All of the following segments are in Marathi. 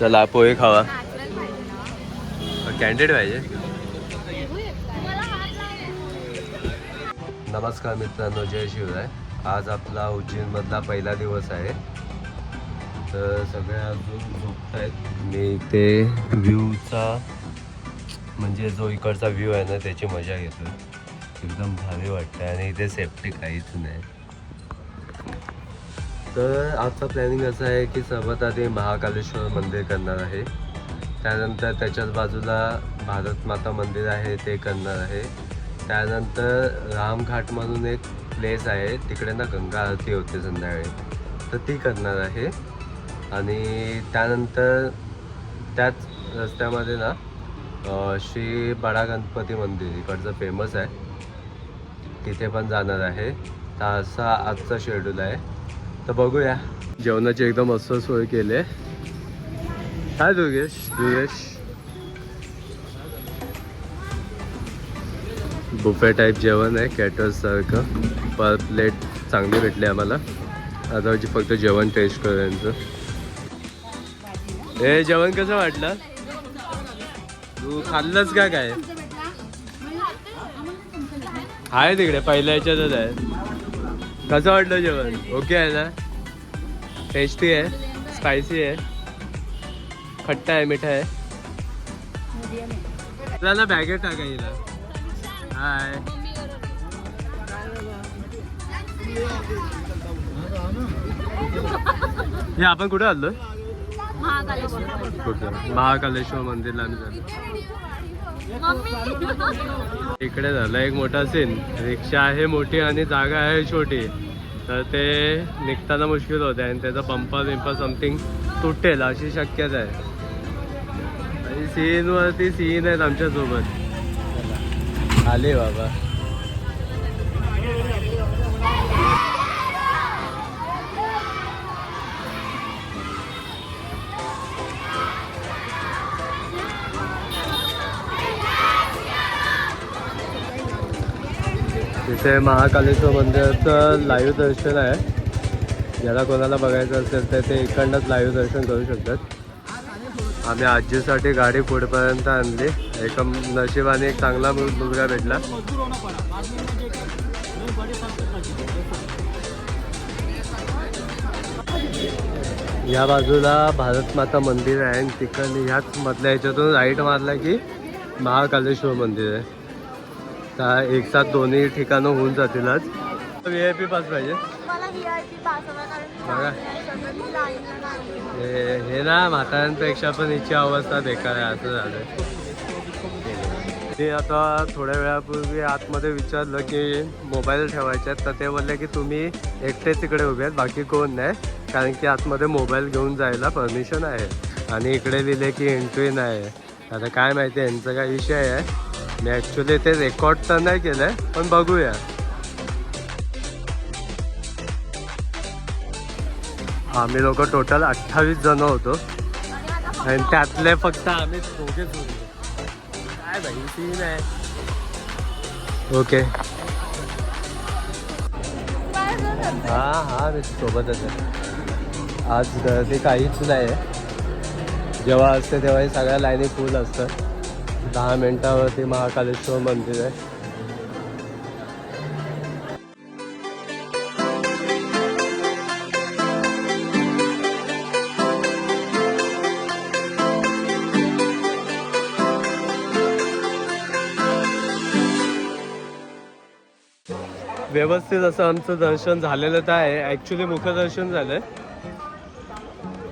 चला पोहे खावा. कॅन्डिड पाहिजे. नमस्कार मित्रांनो जय शिवराय. आज आपला उज्जैनमधला पहिला दिवस आहे. तर सगळे अजून झोपत आहेत मी ते व्ह्यूचा म्हणजे जो इकडचा व्ह्यू आहे ना त्याची मजा घेतो एकदम भारी वाटतं आणि इथे सेफ्टी काहीच नाही. तर आजचा प्लॅनिंग असं आहे की सर्वात आधी महाकालेश्वर मंदिर करणार आहे. त्यानंतर त्याच्याच बाजूला भारत माता मंदिर आहे ते करणार आहे. त्यानंतर रामघाट म्हणून एक प्लेस आहे तिकडे ना गंगा आरती होते संध्याकाळी. तर ती करणार आहे. आणि त्यानंतर त्याच रस्त्यामध्ये ना श्री बडा गणपती मंदिर इकडचं फेमस आहे. तिथे पण जाणार आहे. तर असा आजचा शेड्यूल आहे. तर बघूया. जेवणाची एकदम मस्त सोय केली आहे काय दुर्गेश दुर्गेश. बुफे टाईप जेवण आहे कॅटर्स सारखं. पर प्लेट चांगली भेटली आम्हाला. आता म्हणजे फक्त जेवण टेस्ट करू यांचं. हे जेवण कसं वाटलं? तू खाल्लंच का काय? आहे तिकडे पहिल्या ह्याच्यातच आहे. कसं वाटलं जेवण? ओके आहे ना? टेस्टी आहे स्पायसी आहे. खट्टा आहे मिठा आहे. तुला ना बॅगेत टाका हिला. हाय हे आपण कुठे आलो महाकालेश्वर. कुठं? महाकालेश्वर मंदिरला आम्ही इकडे झालं एक मोठा सीन रिक्षा आहे मोठी आणि जागा आहे छोटी. तर ते निघताना मुश्किल होते आणि त्याचा पंपर बिंपर समथिंग तुटेल अशी शक्यता आहे. आणि सीन वरती सीन आहेत आमच्यासोबत. आले बाबा. तिथे महाकालेश्वर मंदिराचं लाईव्ह दर्शन आहे. ज्याला कोणाला बघायचं असेल तर ते इकडनंच लाईव्ह दर्शन करू शकतात. आम्ही आजीसाठी गाडी पुढेपर्यंत आणली. एक नशिबाने एक चांगला मुलगा भेटला. या बाजूला भारत माता मंदिर आहे आणि तिकडे ह्याच मधल्या ह्याच्यातून राईट मारला की महाकालेश्वर मंदिर आहे. तर एक साथ दोन्ही ठिकाणं होऊन जातील आज. व्ही आय पी पास पाहिजे. बघा. हे ना म्हाताऱ्यांपेक्षा पण हिची अवस्था बेकार आहे असं झालं मी आता थोड्या वेळापूर्वी आतमध्ये विचारलं की मोबाईल ठेवायचे आहेत तर ते बोलले की तुम्ही एकटेच तिकडे उभे आहेत बाकी कोण नाही. कारण की आतमध्ये मोबाईल घेऊन जायला परमिशन आहे. आणि इकडे लिहिले की एंट्री नाही. आता काय माहिती यांचा काय विषय आहे. मी ॲक्च्युली ते रेकॉर्ड तर नाही केलं आहे पण बघूया. आम्ही लोक टोटल अठ्ठावीस जण होतो. आणि त्यातले फक्त आम्ही दोघेच होतो काय भाई सीन आहे. ओके हां हां हा हा मी सोबतच आहे. आज गर्दी काहीच नाही आहे. जेव्हा असते तेव्हाही सगळ्या लाईनी फुल असतं दहा मिनिटावरती महाकालेश्वर मंदिर आहे. व्यवस्थित असं आमचं दर्शन झालेलं तर आहे. ॲक्च्युली मुखदर्शन झालंय.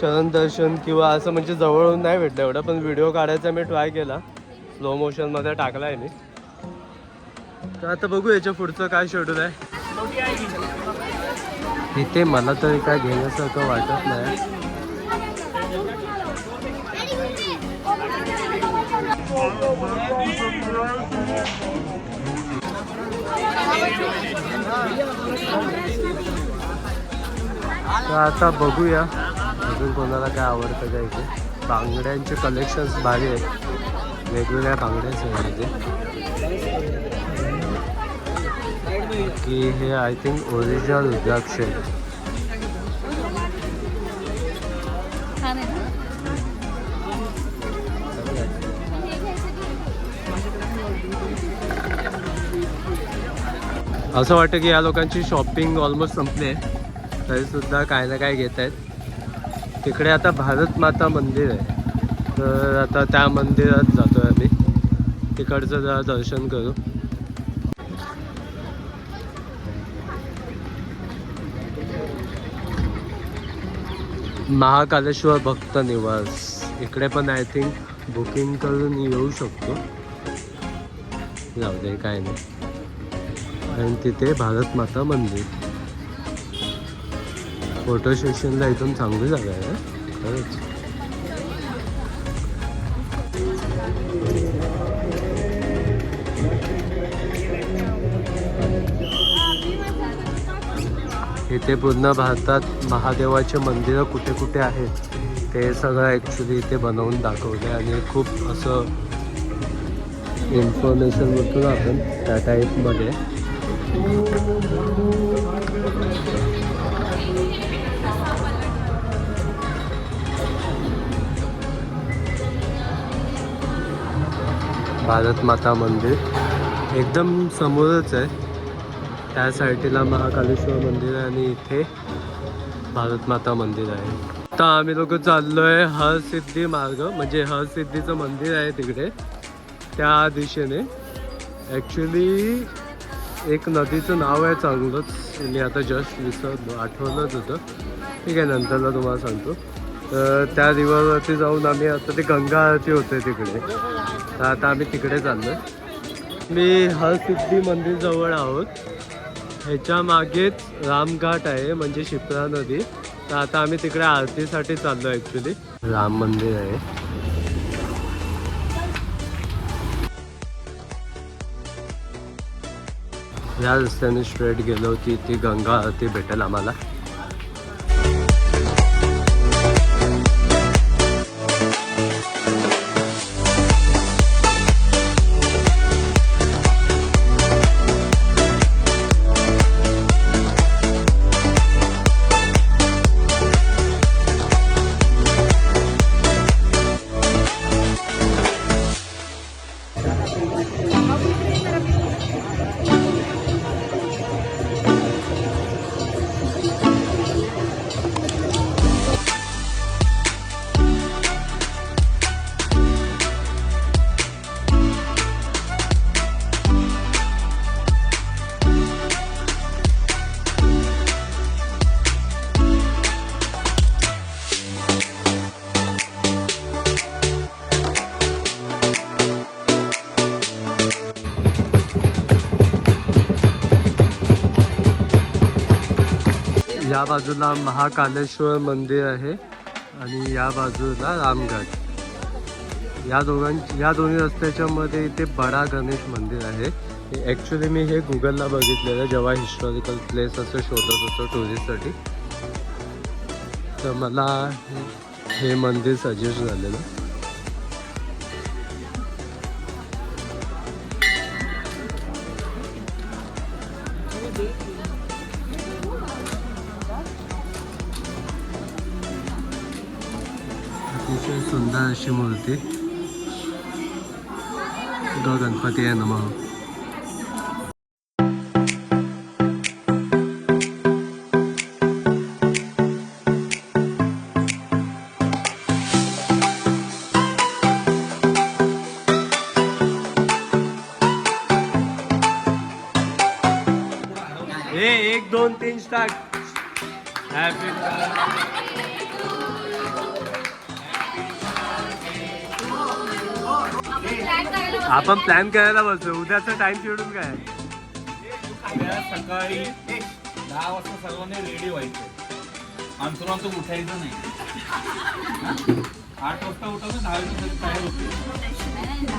चरण दर्शन किंवा असं म्हणजे जवळून नाही भेटलं एवढं पण व्हिडिओ काढायचा मी ट्राय केला. स्लो मोशनमध्ये टाकला आहे मी. तर आता बघू याच्या पुढचं काय शेड्यूल आहे. इथे मला तरी काय घेण्यासारखं वाटत नाही. तर आता बघूया अजून कोणाला काय आवडतं का इथे. बांगड्यांचे कलेक्शन्स भारी आहेत. वेगवेगळ्या बांगड्याच आहे की हे आय थिंक ओरिजिनल रुद्राक्ष असं वाटतं की या लोकांची शॉपिंग ऑलमोस्ट संपली आहे. तरीसुद्धा काय ना काय घेत आहेत तिकडे आता भारत माता मंदिर आहे. तर आता त्या मंदिरात जातो आहे आम्ही. तिकडचं जरा दर्शन करू. महाकालेश्वर भक्त निवास. इकडे पण आय थिंक बुकिंग करून येऊ शकतो. जाऊ दे काय नाही. आणि तिथे भारत माता मंदिर. फोटो सेशनला इथून चांगली जागा आहे खरंच. इथे पूर्ण भारतात महादेवाचे मंदिरं कुठे कुठे आहेत ते सगळं ॲक्च्युली इथे बनवून दाखवलं आणि खूप असं इन्फॉर्मेशन म्हणतो ना आपण त्या टाईपमध्ये भारत माता मंदिर. एकदम समोरच आहे. त्या साईडला महाकालेश्वर मंदिर आहे आणि इथे भारत माता मंदिर आहे. आता आम्ही लोक चाललोय हरसिद्धी मार्ग म्हणजे हरसिद्धीचं मंदिर आहे तिकडे. त्या दिशेने. ॲक्च्युली एक नदीचं नाव आहे चांगलंच. मी आता जस्ट विसरलो आठवलंच होतं. ठीक आहे नंतरला तुम्हाला सांगतो. तर त्या रिव्हरवरती जाऊन आम्ही आता ते गंगा आरती होते तिकडे. तर आता आम्ही तिकडे चाललो मी हरसिद्धी मंदिरजवळ आहोत. ह्याच्या मागेच रामघाट आहे म्हणजे शिप्रा नदी. तर आता आम्ही तिकडे आरतीसाठी चाललो ॲक्च्युली राम मंदिर आहे. या रस्त्याने स्ट्रेट गेलो की ती गंगा आरती भेटेल आम्हाला. या बाजूला महाकालेश्वर मंदिर आहे आणि या बाजूला रामघाट या दोघां या दोन्ही रस्त्याच्या मध्ये इथे बडा गणेश मंदिर आहे. ॲक्च्युली मी हे गुगलला बघितलेलं जेव्हा हिस्टॉरिकल प्लेस असं शोधत होतो टुरिस्टसाठी तर मला हे मंदिर सजेस्ट झालेलं. अतिशय सुंदर अशी मूर्ती ग गणपती आहे नमः एक दोन तीन स्टार्ट. हॅपी आपण प्लॅन करायला बसलो उद्याचा टाइम शेड्यूल काय? उद्या सकाळी दहा वाजता सर्वांनी रेडी व्हायचं. अंतरातून उठायचं नाही. आठ वाजता उठायचं दहा वाजता तयार होते.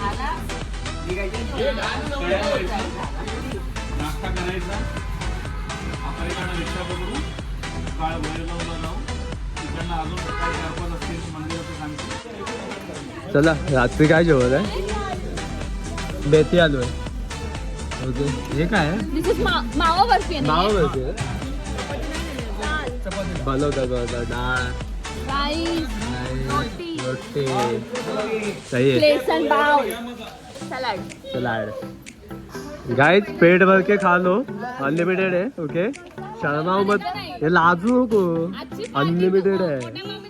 नाश्ता करायचा. आपल्याकडनं रिक्षा पकडू. काळ भैरवला जाऊ. तिकडनं अजून सकाळी चार पाच असतील मंदिराचं सांगतो चला रात्री काय जेवण आहे? बेती आलोय ओके हे? काय आहे दिस इज़ मावा बर्फ़ी नाव बघते बनवता बनवता डाळ राईस नाही, रोटी। सही आहे plates and bowl salad salad guys पेट भर के खा लो। अनलिमिटेड है ओके शर्माओ मत। ये लाजू आजची अनलिमिटेड party